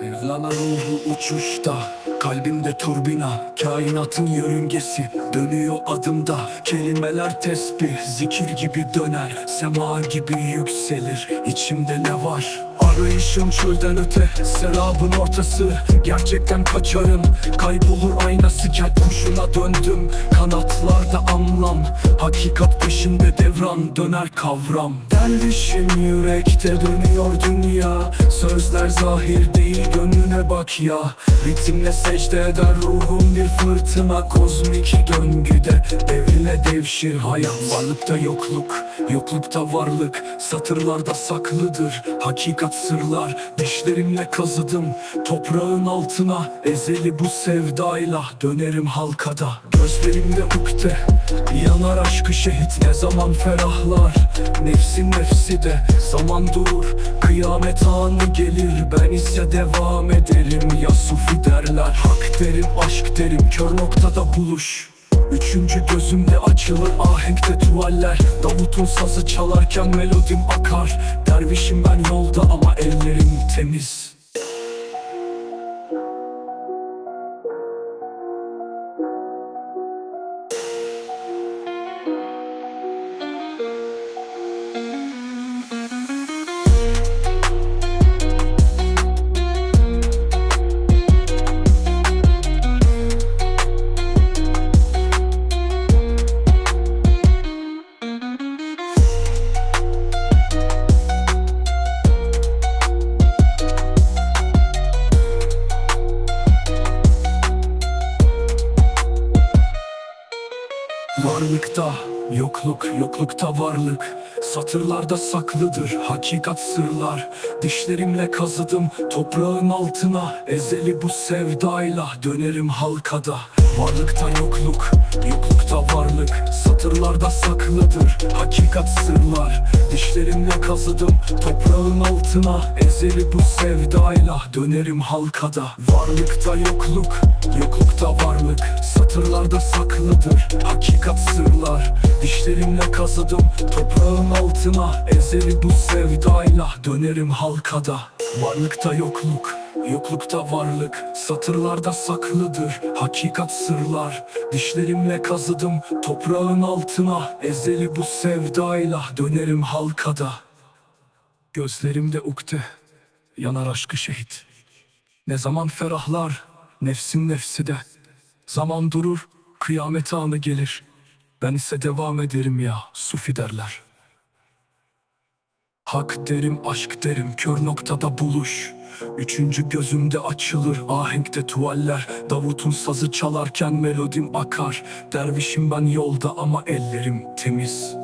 Mevlana ruhu uçuşta Kalbimde turbina Kainatın yörüngesi. Dönüyor adımda Kelimeler tesbih. Zikir gibi döner Sema gibi yükselir. İçimde ne var? Arayışım çölden öte Serabın ortası. Gerçekten kaçarım Kaybolur aynası. Gel kuşuna döndüm Kanatlarda anlam. Hakikat peşinde devran Döner kavram. Dervişim yürekte dönüyor dünya. Sözler zahir değil gönlüne bak ya. Ritimle secde eder ruhum bir fırtına Kozmik döngüde. Devrile devşir hayat Varlıkta yokluk, yoklukta varlık Satırlarda saklıdır. Hakikat sırlar Dişlerimle kazıdım. Toprağın altına Ezeli bu sevdayla dönerim halkada. Gözlerimde ukde yanar aşkı şehit Ne zaman ferahlar? Nefsin nefsi de Zaman durur. Kıyamet anı gelir Ben ise devam ederim. Ya sufi derler Hak derim aşk derim. Kör noktada buluş. Üçüncü gözümde açılır ahenkte tuvaller Davut'un sazı çalarken melodim akar. Dervişim ben yolda ama ellerim temiz Varlıkta yokluk, yoklukta varlık. Satırlarda saklıdır hakikat sırlar. Dişlerimle kazıdım toprağın altına. Ezeli bu sevdayla dönerim halkada Varlıkta yokluk, yoklukta varlık. Satırlarda saklıdır hakikat sırlar. Dişlerimle kazıdım toprağın altına. Ezeli bu sevdayla dönerim halkada. Varlıkta yokluk, yoklukta varlık. Satırlarda saklıdır hakikat sırlar. Dişlerimle kazıdım toprağın altına. Ezeli bu sevdayla dönerim halkada. Varlıkta yokluk, yoklukta varlık Satırlarda saklıdır. Hakikat sırlar. Dişlerimle kazıdım toprağın altına. Ezeli bu sevdayla dönerim halkada. Gözlerimde ukde yanar aşkı şehit. Ne zaman ferahlar nefsin nefsi de. Zaman durur kıyamet anı gelir. Ben ise devam ederim ya sufi derler Hak derim aşk derim kör noktada buluş. Üçüncü gözümde açılır ahenkte tuvaller. Davut'un sazı çalarken melodim akar. Dervişim ben yolda ama ellerim temiz